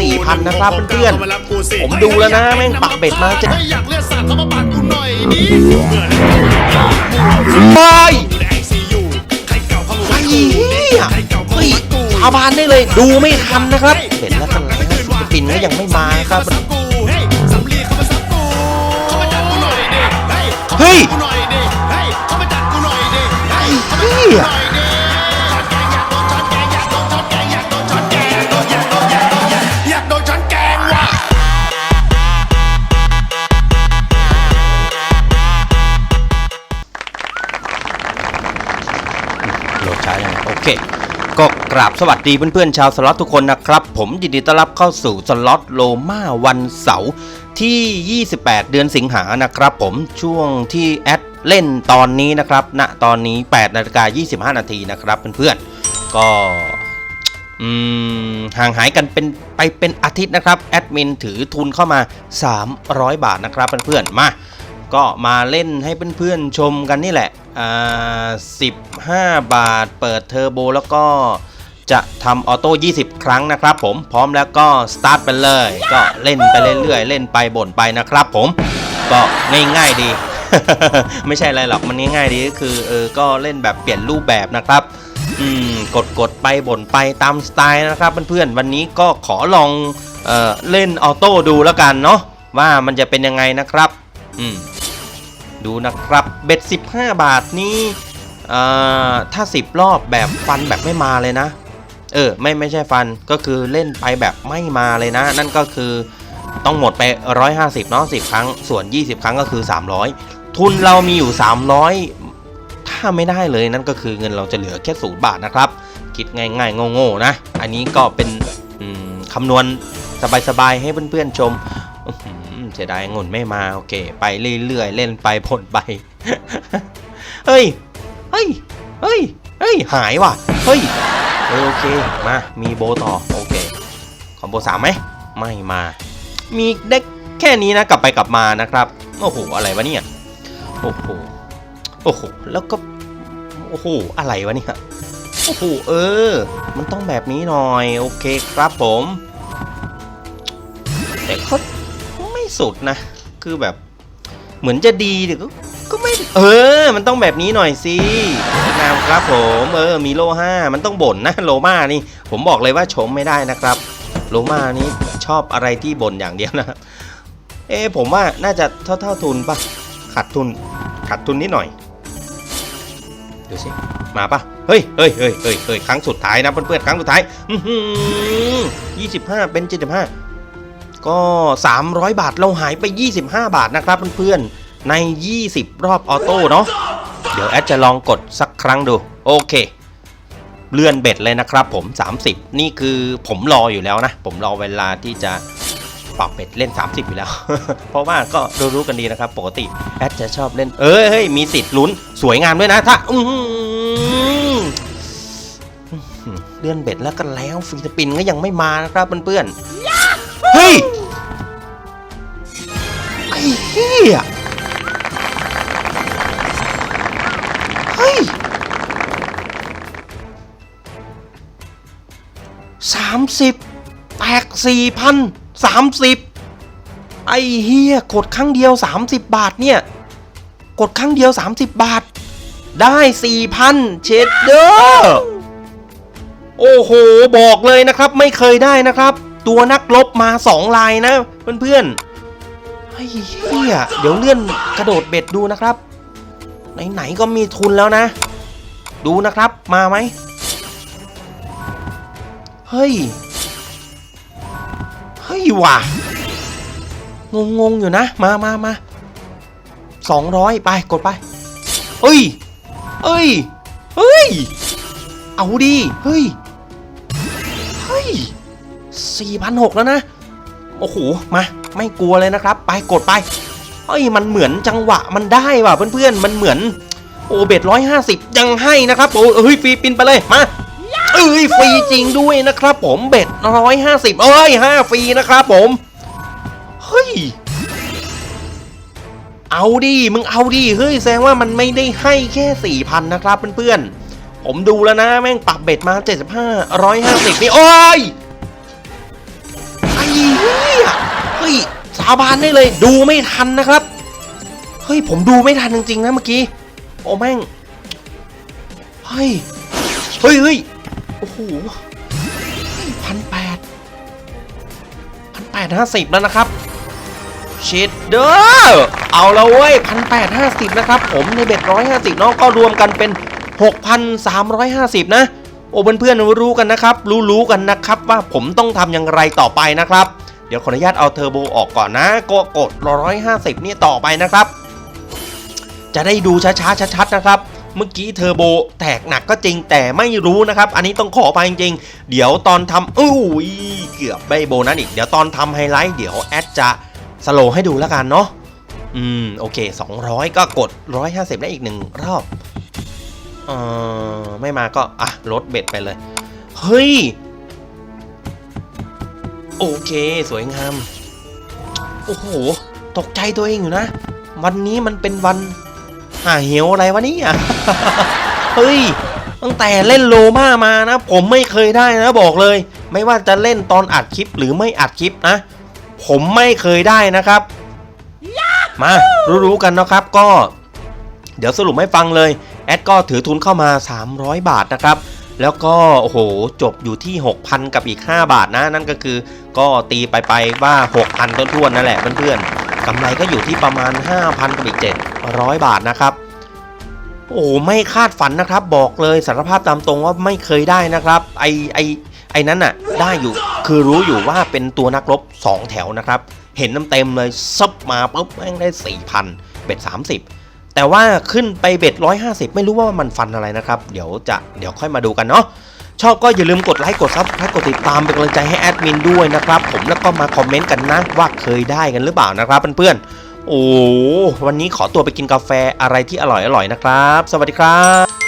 สี่พันนะครับเพื่อนๆผมดูแล้วนะแม่งปักเบ็ดมาจะให้อยากเลือดสาดเข้ามาปาดกูหน่อยดิไปอยู่ในไอซียูใครเก่าเข้ามาไอ้เหี้ยใครเก่าเข้าเฮ้ยมากูชาวบ้านได้เลย ดูไม่ทันนะครับเห็นแล้วกันแล้วศิลปินก็ยังไม่มาครับเข้ามาซับกูเฮ้ยสำลีเข้ามาซับกูเข้ามาจัดกูหน่อยดิเฮ้ย ก็กราบสวัสดีเพื่อนๆชาวสล็อตทุกคนนะครับ ผมยินดีต้อนรับเข้าสู่สล็อตโลมาวันเสาร์ที่ 28 เดือนสิงหานะครับผมช่วงที่แอดเล่นตอนนี้นะครับณตอนนี้8นาฬิกา25 นาทีนะครับเพื่อนๆก็อืมห่างหายกันเป็นไปเป็นอาทิตย์นะครับแอดมินถือทุนเข้ามา 300 บาทนะครับเพื่อนๆมา ก็มาเล่นให้เพื่อนๆชมกันนี่แหละอ่า15บาทเปิดเทอร์โบแล้วก็จะทำออโต้ 20 ครั้งนะครับผม พร้อมแล้วก็สตาร์ทไปเลย ก็เล่นไปเรื่อยๆ เล่นไปบ่นไปนะครับผม ก็ง่ายๆดี ไม่ใช่อะไรหรอก มันง่ายๆดีก็คือเออ ก็เล่นแบบเปลี่ยนรูปแบบนะครับ อืม กดกดไปบ่นไปตามสไตล์นะครับเพื่อนๆ วันนี้ก็ขอลอง เออเล่นออโต้ดูแล้วกันเนาะ ว่ามันจะเป็นยังไงนะครับ อืม ดูนะครับเบ็ด 15 บาทนี้ถ้า 10 รอบแบบฟันแบบไม่มาเลยนะ เออไม่ไม่ใช่ฟันก็คือเล่นไปแบบไม่มาเลยนะ นั่นก็คือต้องหมดไป 150เนาะ10 ครั้งส่วน 20 ครั้งก็คือ 300 ทุนเรามีอยู่ 300 ถ้าไม่ได้เลยนั่นก็คือเงินเราจะเหลือแค่ศูนย์บาทนะครับ คิดง่ายๆโง่ๆนะ อันนี้ก็เป็นคำนวณสบายๆให้เพื่อนๆชม เสียดายเงุนไม่มาโอเค ไปเรื่อยๆเล่นไปผลไป เฮ้ย เฮ้ย เฮ้ย เฮ้ย หายว่ะ เฮ้ยโอเค มา มีโบต่อ โอเค คอมโบสามไหม ไม่มา มีเด็กแค่นี้นะ กลับไปกลับมานะครับ โอ้โห อะไรวะเนี่ย โอ้โห โอ้โห แล้วก็ โอ้โห อะไรวะเนี่ย โอ้โห เออ มันต้องแบบนี้หน่อย โอเคครับผม แต่เขา สุดนะ คือแบบเหมือนจะดีแต่ก็ก็ไม่เออ มันต้องแบบนี้หน่อยสิงามครับผมเออมีโลห้ามันต้องบ่นนะโลมานี่ ผมบอกเลยว่าชมไม่ได้นะครับ โลมานี้ชอบอะไรที่บ่นอย่างเดียวนะเอะผมว่าน่าจะเท่าเท่าทุนปะขาดทุนขาดทุนนิดหน่อยดูสิมาปะเฮ้ยเฮ้ยเฮ้ยเฮ้ยเฮ้ยครั้งสุดท้ายนะเพื่อนๆครั้งสุดท้ายยี่สิบห้าเป็นเจ็ดสิบห้า ก็ 300 บาทเราหายไป 25 บาทนะครับเพื่อนๆ ใน 20 รอบออโต้เนาะเดี๋ยวแอดจะลองกดสักครั้งดู โอเค เลื่อนเบ็ดเลยนะครับผม 30 นี่คือผมรออยู่แล้วนะ ผมรอเวลาที่จะปรับเบ็ดเล่น 30 อยู่แล้ว เพราะว่าก็รู้ๆกันดีนะครับ ปกติแอดจะชอบเล่น เอ้ยเฮ้ยมีสิทธิ์ลุ้นสวยงามด้วยนะ ถ้าเลื่อนเบ็ดแล้วกันแล้วฟรีสปินก็ยังไม่มานะครับเพื่อนๆ เหี้ยเฮ้ยสามสิบแตกสี่พันสามสิบไอ้เฮียกดครั้งเดียวสามสิบบาทเนี่ย กดครั้งเดียวสามสิบบาท ได้สี่พันเชดเดอร์โอ้โห บอกเลยนะครับ ไม่เคยได้นะครับ ตัวนักลบมาสองลายนะ เพื่อนๆ ไอ้เฮียเดี๋ยวเลื่อนกระโดดเบ็ดดูนะครับ ไหนๆก็มีทุนแล้วนะ ดูนะครับมาไหมเฮ้ย เฮ้ยว่ะ งงงๆอยู่นะ มามามาสองร้อยไปกดไป เฮ้ย เฮ้ย เฮ้ย เอาดี เฮ้ย เฮ้ยสี่พันหกแล้วนะ โอ้โห มา ไม่กลัวเลยนะครับ ไปกดไปเฮ้ยมันเหมือนจังหวะมันได้ว่ะเพื่อนๆมันเหมือนโอเบ็ดร้อยห้าสิบยังให้นะครับโอ้เฮ้ยฟรีปินไปเลยมาเอ้ยฟรีจริงด้วยนะครับ ผมเบ็ดร้อยห้าสิบเอ้ยห้าฟรีนะครับผมเฮ้ยเอาดิมึงเอาดิเฮ้ยแสดงว่ามันไม่ได้ให้แค่สี่พันนะครับเพื่อนๆผมดูแล้วนะแม่งปรับเบ็ดมาเจ็ดสิบห้าร้อยห้าสิบนี่โอ้ยเฮ้ยาบานได้เลย ดูไม่ทันนะครับ เฮ้ยผมดูไม่ทันจริงๆนะเมื่อกี้ โอ้แม่ง เฮ้ย เฮ้ยเฮ้ยโอ้โหพันแปดพันแปดห้าสิบแล้วนะครับชิดเด้อเอาล้วเว้ยพันแปดห้าสิบนะครับ ผมในเบ็ดร้อยห้าสิบน้องก็รวมกันเป็นหกพันสามร้อยห้าสิบนะ โอ้เพื่อนๆรู้กันนะครับ รู้ๆกันนะครับว่าผมต้องทำอย่างไรต่อไปนะครับ เดี๋ยวขออนุญาตเอาเทอร์โบออกก่อนนะก็กดร้อยห้าสิบนี่ต่อไปนะครับ จะได้ดูช้าๆชัดๆนะครับ เมื่อกี้เทอร์โบแตกหนักก็จริงแต่ไม่รู้นะครับ อันนี้ต้องขอไปจริงๆ เดี๋ยวตอนทำอุ้ยเกือบไม่โบนัสอีก เดี๋ยวตอนทำไฮไลท์เดี๋ยวแอดจะสโลว์ให้ดูแล้วกันเนาะอืมโอเค 200 ก็กด 150 ได้อีกหนึ่งรอบเออไม่มาก็อะลดเบ็ดไปเลย เฮ้ย โอเคสวยงาม โอ้โห ตกใจตัวเองอยู่นะ วันนี้มันเป็นวันหาเหวอะไรวะเนี่ยเฮ้ย ตั้งแต่เล่นโลมามานะ ผมไม่เคยได้นะบอกเลย ไม่ว่าจะเล่นตอนอัดคลิปหรือไม่อัดคลิปนะ ผมไม่เคยได้นะครับ มารู้ๆกันนะครับก็ เดี๋ยวสรุปให้ฟังเลย แอดก็ถือทุนเข้ามา 300 บาทนะครับ แล้วก็โอ้โหจบอยู่ที่ 6,000 กับอีก 5 บาทนะ นั่นก็คือก็ตีไปไปว่า 6,000 ต้นทวนๆนั่นแหละเพื่อนๆกำไรก็อยู่ที่ประมาณ 5,000 กับอีก 700 บาทนะครับ โอ้ไม่คาดฝันนะครับ บอกเลยสารภาพตามตรงว่าไม่เคยได้นะครับไอไอไอนั้นน่ะได้อยู่คือรู้อยู่ว่าเป็นตัวนักรบ 2 แถวนะครับ เห็นเต็มๆเลยซับมาปุ๊บแม่งได้ 4,000 เบ็ด 30 แต่ว่าขึ้นไปเบ็ด150 ไม่รู้ว่ามันฟันอะไรนะครับ เดี๋ยวจะเดี๋ยวค่อยมาดูกันเนาะชอบก็อย่าลืมกดไลค์กดซับสไครต์กดติดตามเป็นกำลังใจให้แอดมินด้วยนะครับ ผมแล้วก็มาคอมเมนต์กันนะว่าเคยได้กันหรือเปล่านะครับเพื่อนๆโอ้วันนี้ขอตัวไปกินกาแฟอะไรที่อร่อยๆนะครับ สวัสดีครับ